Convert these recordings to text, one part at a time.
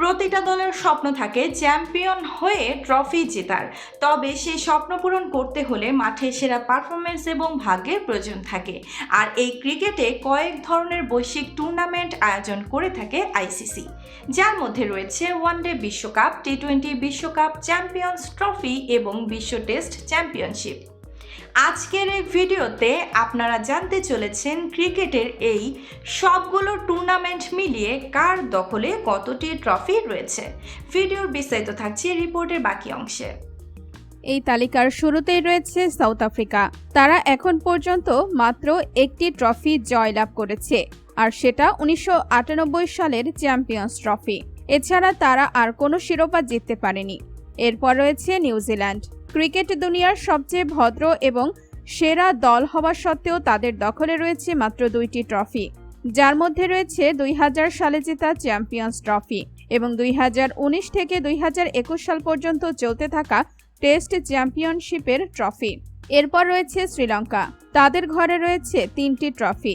প্রতিটা দলের স্বপ্ন থাকে চ্যাম্পিয়ন হয়ে ট্রফি জেতার। তবে সেই স্বপ্ন পূরণ করতে হলে মাঠে সেরা পারফরমেন্স এবং ভাগ্যের প্রয়োজন থাকে। আর এই ক্রিকেটে কয়েক ধরনের বৈশ্বিক টুর্নামেন্ট আয়োজন করে থাকে আইসিসি। যার মধ্যে রয়েছে ওয়ানডে বিশ্বকাপ, টি টোয়েন্টি বিশ্বকাপ, চ্যাম্পিয়ন্স ট্রফি এবং বিশ্ব টেস্ট চ্যাম্পিয়নশিপ। আজকের এই ভিডিওতে আপনারা জানতে চলেছেন ক্রিকেটের এই সবগুলো টুর্নামেন্ট মিলিয়ে কার দখলে কতটি ট্রফি রয়েছে। ভিডিওর বিস্তারিত থাকছে রিপোর্টের বাকি অংশে। এই তালিকার শুরুতেই রয়েছে সাউথ আফ্রিকা। তারা এখন পর্যন্ত মাত্র একটি ট্রফি জয়লাভ করেছে, আর সেটা উনিশশো আটানব্বই সালের চ্যাম্পিয়ন্স ট্রফি এছাড়া তারা আর কোনো শিরোপা জিততে পারেনি। এরপর রয়েছে নিউজিল্যান্ড ক্রিকেট দুনিয়ার সবচেয়ে ভদ্র এবং সেরা দল হওয়া সত্ত্বেও তাদের দখলে রয়েছে মাত্র দুইটি ট্রফি। যার মধ্যে রয়েছে দুই হাজার সালে জেতা চ্যাম্পিয়ন্স ট্রফি এবং দুই হাজার উনিশ থেকে দুই হাজার একুশ সাল পর্যন্ত চলতে থাকা টেস্ট চ্যাম্পিয়নশিপের ট্রফি। এরপর রয়েছে শ্রীলঙ্কা। তাদের ঘরে রয়েছে তিনটি ট্রফি।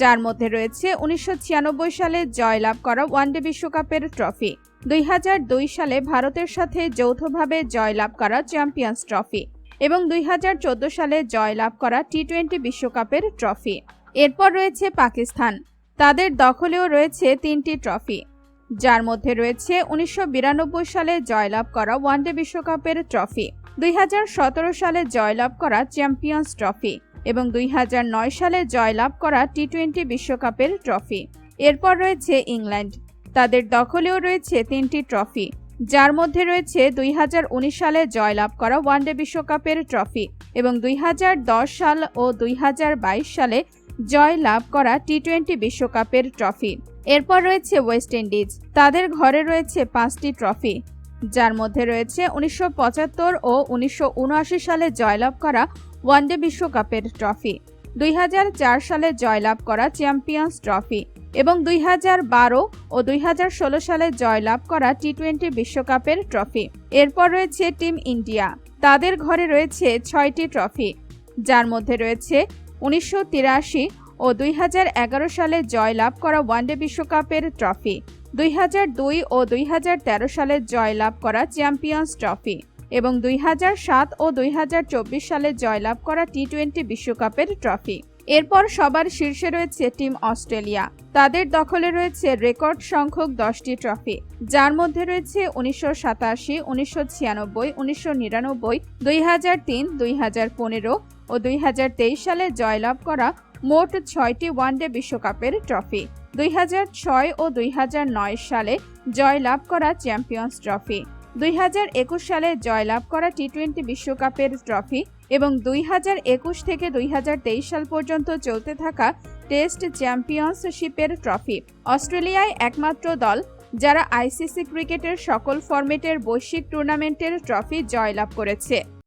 যার মধ্যে রয়েছে উনিশশো ছিয়ানব্বই সালে জয়লাভ করা ওয়ানডে বিশ্বকাপের ট্রফি, দুই হাজার দুই সালে ভারতের সাথে যৌথভাবে জয়লাভ করা চ্যাম্পিয়ন্স ট্রফি এবং দুই হাজার চোদ্দ সালে জয়লাভ করা টি টোয়েন্টি বিশ্বকাপের ট্রফি। এরপর রয়েছে পাকিস্তান। তাদের দখলেও রয়েছে তিনটি ট্রফি, যার মধ্যে রয়েছে উনিশশো বিরানব্বই সালে জয়লাভ করা ওয়ানডে বিশ্বকাপের ট্রফি, দুই হাজার সতেরো সালে জয়লাভ করা চ্যাম্পিয়ন্স ট্রফি এবং দুই হাজার নয় সালে জয়লাভ করা টি টোয়েন্টি বিশ্বকাপের ট্রফি। এরপর রয়েছে ইংল্যান্ড। তাদের দখলেও রয়েছে তিনটি ট্রফি, যার মধ্যে রয়েছে দুই হাজার উনিশ সালে জয়লাভ করা ওয়ানডে বিশ্বকাপের ট্রফি এবং দুই হাজার দশ সাল ও দুই হাজার বাইশ সালে জয় লাভ করা টি টোয়েন্টি বিশ্বকাপের ট্রফি। এরপর রয়েছে ওয়েস্ট ইন্ডিজ। তাদের ঘরে রয়েছে পাঁচটি ট্রফি। যার মধ্যে রয়েছে উনিশশো পঁচাত্তর ও উনিশশো উনআশি সালে জয়লাভ করা ওয়ানডে বিশ্বকাপের ট্রফি, দুই হাজার চার সালে জয়লাভ করা চ্যাম্পিয়ন্স ট্রফি এবং দুই হাজার বারো ও দুই হাজার ষোলো সালে জয়লাভ করা টি টোয়েন্টি বিশ্বকাপের ট্রফি। এরপর রয়েছে টিম ইন্ডিয়া। তাদের ঘরে রয়েছে ছয়টি ট্রফি, যার মধ্যে রয়েছে উনিশশো তিরাশি ও দুই হাজার এগারো সালে জয়লাভ করা ওয়ানডে বিশ্বকাপের ট্রফি। দুই হাজার দুই ও দুই হাজার তেরো সালে জয়লাভ করা চ্যাম্পিয়ন্স ট্রফি এবং দুই হাজার সাত ও দুই হাজার চব্বিশ সালে জয়লাভ করা টি টোয়েন্টি বিশ্বকাপের ট্রফি। এরপর সবার শীর্ষে রয়েছে টিম অস্ট্রেলিয়া। তাদের দখলে রয়েছে রেকর্ড সংখ্যক দশটি ট্রফি, যার মধ্যে রয়েছে উনিশশো সাতাশি, উনিশশো ছিয়ানব্বই, উনিশশো নিরানব্বই, দুই হাজার তিন, দুই হাজার পনেরো ও দুই হাজার তেইশ সালে জয়লাভ করা মোট ছয়টি ওয়ানডে বিশ্বকাপের ট্রফি। দুই হাজার ছয় ও দুই হাজার নয় সালে জয়লাভ করা চ্যাম্পিয়ন্স ট্রফি। দুই হাজার একুশ সালে জয়লাভ করা টি টোয়েন্টি বিশ্বকাপের ট্রফি এবং দুই হাজার একুশ থেকে দুই হাজার তেইশ সাল পর্যন্ত চলতে থাকা টেস্ট চ্যাম্পিয়নশিপের ট্রফি। অস্ট্রেলিয়ায় একমাত্র দল, যারা আইসিসি ক্রিকেটের সকল ফরম্যাটের বৈশ্বিক টুর্নামেন্টের ট্রফি জয়লাভ করেছে।